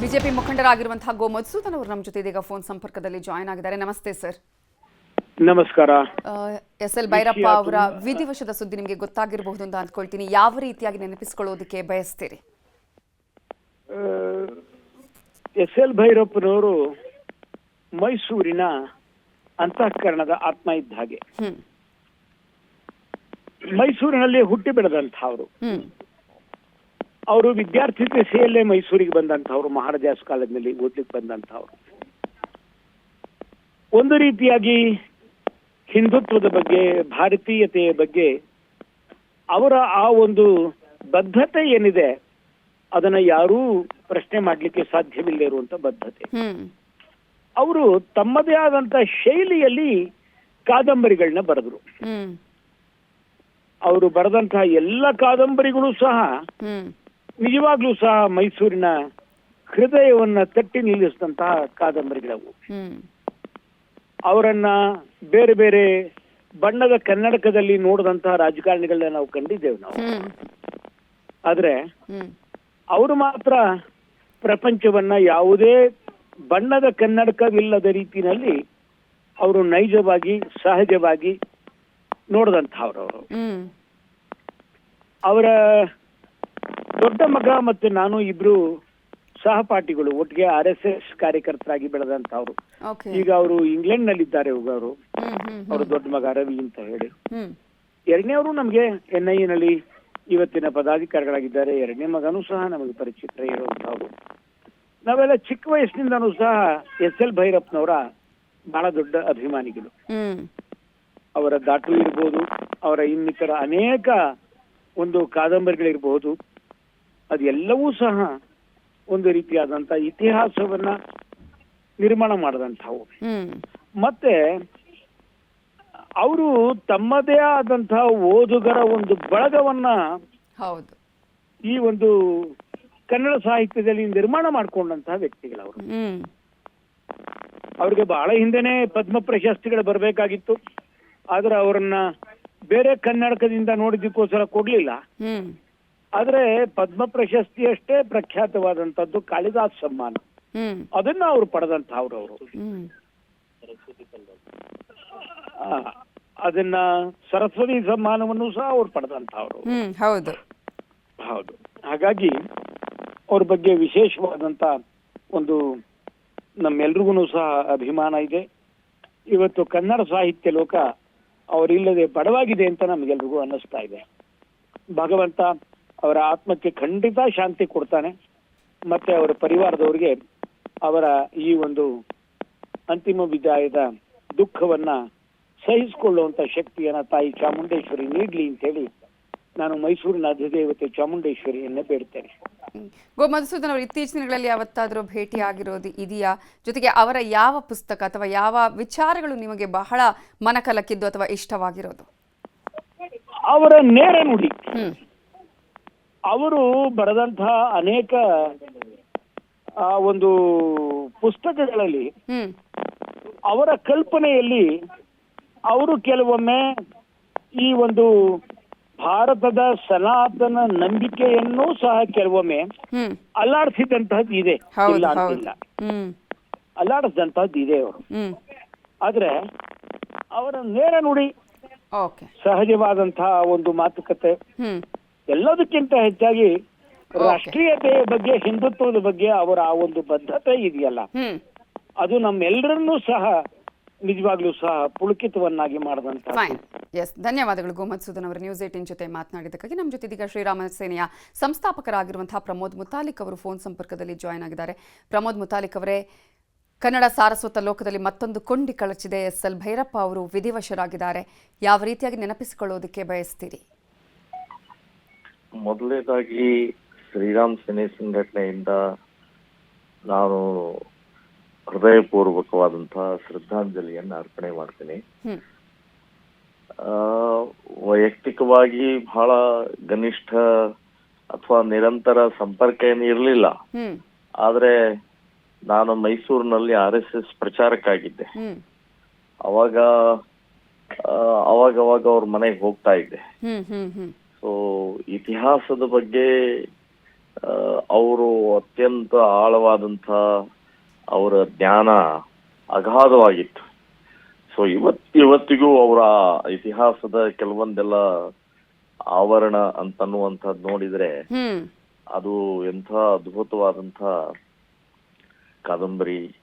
BJP ಮುಖಂಡರಾಗಿರುವಂತಹ ಗೋ ಮಧುಸೂದನ್ ಅವರು ನಮ್ಮ ಜೊತೆ ಇದೀಗ ಫೋನ್ ಸಂಪರ್ಕದಲ್ಲಿ ಜಾಯ್ನ್ ಆಗಿದ್ದಾರೆ. ನಮಸ್ತೆ ಸರ್ ನಮಸ್ಕಾರ. ಎಸ್ ಎಲ್ ಭೈರಪ್ಪ ಅವರ ವಿಧಿವಶದ ಸುದ್ದಿ ನಿಮಗೆ ಗೊತ್ತಾಗಿರಬಹುದು ಅಂತ ಅಂದ್ಕೊಳ್ತೀನಿ ಯಾವ ರೀತಿಯಾಗಿ ನೆನಪಿಸಿಕೊಳ್ಳೋದಕ್ಕೆ ಬಯಸ್ತೀರಿ? ಎಸ್ ಎಲ್ ಭೈರಪ್ಪನವರು ಮೈಸೂರಿನ ಅಂತಃಕರಣದ ಆತ್ಮ ಇದ್ದ ಹಾಗೆ. ಮೈಸೂರಿನಲ್ಲಿ ಹುಟ್ಟಿ ಬೆಳೆದಂತಹ ಹ್ಮ್. ಅವರು ವಿದ್ಯಾರ್ಥಿ ದೆಸೆಯಲ್ಲೇ ಮೈಸೂರಿಗೆ ಬಂದಂಥವ್ರು ಮಹಾರಾಜಾಸ್ ಕಾಲೇಜಿನಲ್ಲಿ ಓದ್ಲಿಕ್ಕೆ ಬಂದಂಥವ್ರು. ಒಂದು ರೀತಿಯಾಗಿ ಹಿಂದುತ್ವದ ಬಗ್ಗೆ ಭಾರತೀಯತೆಯ ಬಗ್ಗೆ ಅವರ ಆ ಒಂದು ಬದ್ಧತೆ ಏನಿದೆ ಅದನ್ನ ಯಾರೂ ಪ್ರಶ್ನೆ ಮಾಡಲಿಕ್ಕೆ ಸಾಧ್ಯವಿಲ್ಲ ಇರುವಂತ ಬದ್ಧತೆ. ಅವರು ತಮ್ಮದೇ ಆದಂತ ಶೈಲಿಯಲ್ಲಿ ಕಾದಂಬರಿಗಳನ್ನ ಬರೆದ್ರು. ಅವರು ಬರೆದಂತಹ ಎಲ್ಲ ಕಾದಂಬರಿಗಳು ಸಹ ನಿಜವಾಗ್ಲೂ ಸಹ ಮೈಸೂರಿನ ಹೃದಯವನ್ನ ತಟ್ಟಿ ನಿಲ್ಲಿಸಿದಂತಹ ಕಾದಂಬರಿಗಳವು. ಅವರನ್ನ ಬೇರೆ ಬೇರೆ ಬಣ್ಣದ ಕನ್ನಡಕದಲ್ಲಿ ನೋಡಿದಂತಹ ರಾಜಕಾರಣಿಗಳನ್ನ ನಾವು ಕಂಡಿದ್ದೇವೆ ನಾವು. ಆದ್ರೆ ಅವರು ಮಾತ್ರ ಪ್ರಪಂಚವನ್ನ ಯಾವುದೇ ಬಣ್ಣದ ಕನ್ನಡಕವಿಲ್ಲದ ರೀತಿಯಲ್ಲಿ ಅವರು ನೈಜವಾಗಿ ಸಹಜವಾಗಿ ನೋಡಿದಂಥವ್ರು ಅವರು ಅವರ ದೊಡ್ಡ ಮಗ ಮತ್ತು ನಾನು ಇಬ್ರು ಸಹಪಾಠಿಗಳು ಒಟ್ಟಿಗೆ ಆರ್ ಎಸ್ ಎಸ್ ಕಾರ್ಯಕರ್ತರಾಗಿ ಬೆಳೆದಂತವ್ರು ಈಗ ಅವರು ಇಂಗ್ಲೆಂಡ್ ನಲ್ಲಿದ್ದಾರೆ ಅವರು. ಅವರ ಅವ್ರ ದೊಡ್ಡ ಮಗ ರವಿ ಅಂತ ಹೇಳಿ. ಎರಡನೇ ಅವರು ನಮ್ಗೆ ಎನ್ ಐ ನಲ್ಲಿ ಇವತ್ತಿನ ಪದಾಧಿಕಾರಿಗಳಾಗಿದ್ದಾರೆ. ಎರಡನೇ ಮಗನೂ ಸಹ ನಮಗೆ ಪರಿಚಿತ ಇರುವಂತವ್ರು ನಾವೆಲ್ಲ ಚಿಕ್ಕ ವಯಸ್ಸಿನಿಂದನೂ ಸಹ ಎಸ್ ಎಲ್ ಭೈರಪ್ಪನವರ ಬಹಳ ದೊಡ್ಡ ಅಭಿಮಾನಿಗಳು. ಅವರ ದಾಟು ಇರ್ಬೋದು ಅವರ ಇನ್ನಿತರ ಅನೇಕ ಒಂದು ಕಾದಂಬರಿಗಳಿರಬಹುದು ಅದೆಲ್ಲವೂ ಸಹ ಒಂದು ರೀತಿಯಾದಂತ ಇತಿಹಾಸವನ್ನ ನಿರ್ಮಾಣ ಮಾಡಿದಂಥವು. ಮತ್ತೆ ಅವರು ತಮ್ಮದೇ ಆದಂತಹ ಓದುಗರ ಒಂದು ಬಳಗವನ್ನ ಹೌದು. ಈ ಒಂದು ಕನ್ನಡ ಸಾಹಿತ್ಯದಲ್ಲಿ ನಿರ್ಮಾಣ ಮಾಡಿಕೊಂಡಂತಹ ವ್ಯಕ್ತಿಗಳವರು. ಅವರು ಅವ್ರಿಗೆ ಬಹಳ ಹಿಂದೆನೆ ಪದ್ಮ ಪ್ರಶಸ್ತಿಗಳು ಬರಬೇಕಾಗಿತ್ತು. ಆದ್ರೆ ಅವರನ್ನ ಬೇರೆ ಕನ್ನಡಕದಿಂದ ನೋಡಿದಕ್ಕೋಸ್ಕರ ಕೊಡ್ಲಿಲ್ಲ. ಆದ್ರೆ ಪದ್ಮ ಪ್ರಶಸ್ತಿಯಷ್ಟೇ ಪ್ರಖ್ಯಾತವಾದಂತದ್ದು ಕಾಳಿದಾಸ್ ಸಮ್ಮಾನ. ಅದನ್ನ ಅವರು ಆ, ಅದನ್ನ ಸರಸ್ವತಿ ಸಮ್ಮಾನವನ್ನು ಸಹ ಅವ್ರು ಪಡೆದಂತಹವ್ರು ಹೌದು. ಹೌದು. ಹಾಗಾಗಿ ಅವ್ರ ಬಗ್ಗೆ ವಿಶೇಷವಾದಂತ ಒಂದು ನಮ್ಮೆಲ್ರಿಗೂ ಸಹ ಅಭಿಮಾನ ಇದೆ. ಇವತ್ತು ಕನ್ನಡ ಸಾಹಿತ್ಯ ಲೋಕ ಅವರಿಲ್ಲದೆ ಬಡವಾಗಿದೆ ಅಂತ ನಮಗೆಲ್ರಿಗೂ ಅನ್ನಿಸ್ತಾ ಇದೆ. ಭಗವಂತ ಅವರ ಆತ್ಮಕ್ಕೆ ಖಂಡಿತ ಶಾಂತಿ ಕೊಡ್ತಾನೆ ಮತ್ತೆ ಅವರ ಪರಿವಾರದವರಿಗೆ ಅವರ ಈ ಒಂದು ಅಂತಿಮ ವಿದಾಯದ ದುಃಖವನ್ನ ಸಹಿಸಿಕೊಳ್ಳುವಂತ ಶಕ್ತಿಯನ್ನ ತಾಯಿ ಚಾಮುಂಡೇಶ್ವರಿ ನೀಡ್ಲಿ ಅಂತ ಹೇಳಿ ನಾನು ಮೈಸೂರಿನ ಅಧಿದೇವತೆ ಚಾಮುಂಡೇಶ್ವರಿಯನ್ನ ಬೇಡ್ತೇನೆ. ಗೋ ಮಧುಸೂದನ್ ಅವರು ಇತ್ತೀಚಿನ ದಿನಗಳಲ್ಲಿ ಯಾವತ್ತಾದರೂ ಭೇಟಿ ಆಗಿರೋದು ಇದೆಯಾ? ಜೊತೆಗೆ ಅವರ ಯಾವ ಪುಸ್ತಕ ಅಥವಾ ಯಾವ ವಿಚಾರಗಳು ನಿಮಗೆ ಬಹಳ ಮನಕಲಕಿದ್ದು ಅಥವಾ ಇಷ್ಟವಾಗಿರೋದು? ಅವರ ನೇರ ನುಡಿ. ಅವರು ಬರೆದಂತಹ ಅನೇಕ ಆ ಒಂದು ಪುಸ್ತಕಗಳಲ್ಲಿ ಅವರ ಕಲ್ಪನೆಯಲ್ಲಿ ಅವರು ಕೆಲವೊಮ್ಮೆ ಈ ಒಂದು ಭಾರತದ ಸನಾತನ ನಂಬಿಕೆಯನ್ನು ಸಹ ಕೆಲವೊಮ್ಮೆ ಅಲ್ಲಾಡಿಸಿದಂತಹದ್ದು ಇದೆ. ಇಲ್ಲ ಅಂತಿಲ್ಲ ಅಲ್ಲಾಡಿಸಿದಂತಹದ್ದು ಇದೆ ಅವರು. ಆದ್ರೆ ಅವರ ನೇರ ನುಡಿ ಸಹಜವಾದಂತಹ ಒಂದು ಮಾತುಕತೆ ಎಲ್ಲದಕ್ಕಿಂತ ಹೆಚ್ಚಾಗಿ ರಾಷ್ಟ್ರೀಯತೆಯ ಬಗ್ಗೆ ಹಿಂದುತ್ವದ ಬಗ್ಗೆ ಅವರ ಆ ಒಂದು ಬದ್ಧತೆ ಇದೆಯಲ್ಲ. ಅದು ನಮ್ಮೆಲ್ಲರನ್ನೂ ಸಹ ನಿಜವಾಗ್ಲೂ ಸಹ ಪುಳುಕಿತವನ್ನಾಗಿ ಮಾಡಿದಂತ ಫೈನ್ ಎಸ್ ಧನ್ಯವಾದಗಳು ಗೋಮತ್ಸೂದನ್ ಅವರು. ನ್ಯೂಸ್ ಏಟಿನ್ ಜೊತೆ ಮಾತನಾಡಿದ್ದಕ್ಕಾಗಿ ನಮ್ಮ ಜೊತೆ ಇದೀಗ ಶ್ರೀರಾಮ ಸೇನೆಯ ಸಂಸ್ಥಾಪಕರಾಗಿರುವಂತಹ ಪ್ರಮೋದ್ ಮುತಾಲಿಕ್ ಅವರು ಫೋನ್ ಸಂಪರ್ಕದಲ್ಲಿ ಜಾಯ್ನ್ ಆಗಿದ್ದಾರೆ. ಪ್ರಮೋದ್ ಮುತಾಲಿಕ್ ಅವರೇ ಕನ್ನಡ ಸಾರಸ್ವತ ಲೋಕದಲ್ಲಿ ಮತ್ತೊಂದು ಕೊಂಡಿ ಕಳಚಿದೆ ಎಸ್ ಎಲ್ ಭೈರಪ್ಪ ಅವರು ವಿಧಿವಶರಾಗಿದ್ದಾರೆ. ಯಾವ ರೀತಿಯಾಗಿ ನೆನಪಿಸಿಕೊಳ್ಳೋದಕ್ಕೆ ಬಯಸ್ತೀರಿ? ಮೊದಲನೇದಾಗಿ ಶ್ರೀರಾಮ್ ಸೇನೆ ಸಂಘಟನೆಯಿಂದ ನಾನು ಹೃದಯಪೂರ್ವಕವಾದಂತಹ ಶ್ರದ್ಧಾಂಜಲಿಯನ್ನ ಅರ್ಪಣೆ ಮಾಡ್ತೀನಿ. ವೈಯಕ್ತಿಕವಾಗಿ ಬಹಳ ಗನಿಷ್ಠ ಅಥವಾ ನಿರಂತರ ಸಂಪರ್ಕ ಏನು ಇರಲಿಲ್ಲ. ಆದ್ರೆ ನಾನು ಮೈಸೂರಿನಲ್ಲಿ ಆರ್ ಎಸ್ ಎಸ್ ಪ್ರಚಾರಕ್ಕಾಗಿದ್ದೆ. ಅವಾಗ ಅವಾಗ ಅವಾಗ ಅವ್ರ ಮನೆಗೆ ಹೋಗ್ತಾ ಇದ್ದೆ. ಸೊ ಇತಿಹಾಸದ ಬಗ್ಗೆ ಅವರು ಅತ್ಯಂತ ಆಳವಾದಂಥ ಅವರ ಜ್ಞಾನ ಅಗಾಧವಾಗಿತ್ತು. ಸೊ ಇವತ್ ಇವತ್ತಿಗೂ ಅವರ ಇತಿಹಾಸದ ಕೆಲವೊಂದೆಲ್ಲ ಆವರಣ ಅಂತನ್ನುವಂಥದ್ದು ನೋಡಿದ್ರೆ ಅದು ಎಂಥ ಅದ್ಭುತವಾದಂಥ ಕಾದಂಬರಿ.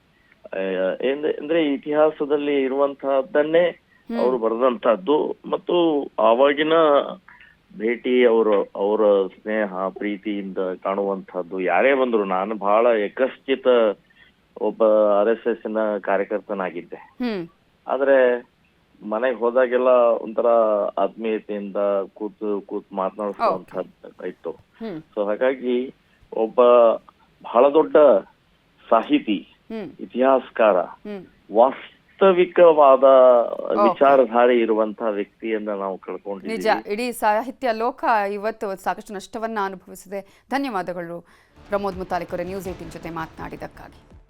ಏನ್- ಅಂದ್ರೆ ಇತಿಹಾಸದಲ್ಲಿ ಇರುವಂತಹದ್ದನ್ನೇ ಅವರು ಬರೆದಂತಹದ್ದು ಮತ್ತು ಆವಾಗಿನ ಭೇಟಿ ಅವರ ಅವರ ಸ್ನೇಹ ಪ್ರೀತಿಯಿಂದ ಕಾಣುವಂತಹದ್ದು ಯಾರೇ ಬಂದ್ರು ನಾನು ಬಹಳ ಯಕಶ್ಚಿತ ಒಬ್ಬ ಆರ್ ಎಸ್ ಎಸ್ನ ಕಾರ್ಯಕರ್ತನಾಗಿದ್ದೆ ಆದ್ರೆ ಮನೆಗೆ ಹೋದಾಗೆಲ್ಲ ಒಂಥರ ಆತ್ಮೀಯತೆಯಿಂದ ಕೂತು ಕೂತು ಮಾತನಾಡಿಸುವಂತಹದ್ದು ಇತ್ತು. ಸೊ ಹಾಗಾಗಿ ಒಬ್ಬ ಬಹಳ ದೊಡ್ಡ ಸಾಹಿತಿ ಇತಿಹಾಸಕಾರ ಹ್ಮ್. ವಾಸ್ತವಿಕವಾದ ವಿಚಾರಧಾರೆ ಇರುವಂತಹ ವ್ಯಕ್ತಿಯನ್ನ ನಾವು ನಿಜ. ಕಳ್ಕೊಂಡಿದ್ದೀವಿ ಇಡೀ ಸಾಹಿತ್ಯ ಲೋಕ ಇವತ್ತು ಸಾಕಷ್ಟು ನಷ್ಟವನ್ನ ಅನುಭವಿಸಿದೆ. ಧನ್ಯವಾದಗಳು. ಪ್ರಮೋದ್ ಮುತಾಲಿಕ್ ಅವರ ನ್ಯೂಸ್ ಏಟಿನ್ ಜೊತೆ ಮಾತನಾಡಿದಕ್ಕಾಗಿ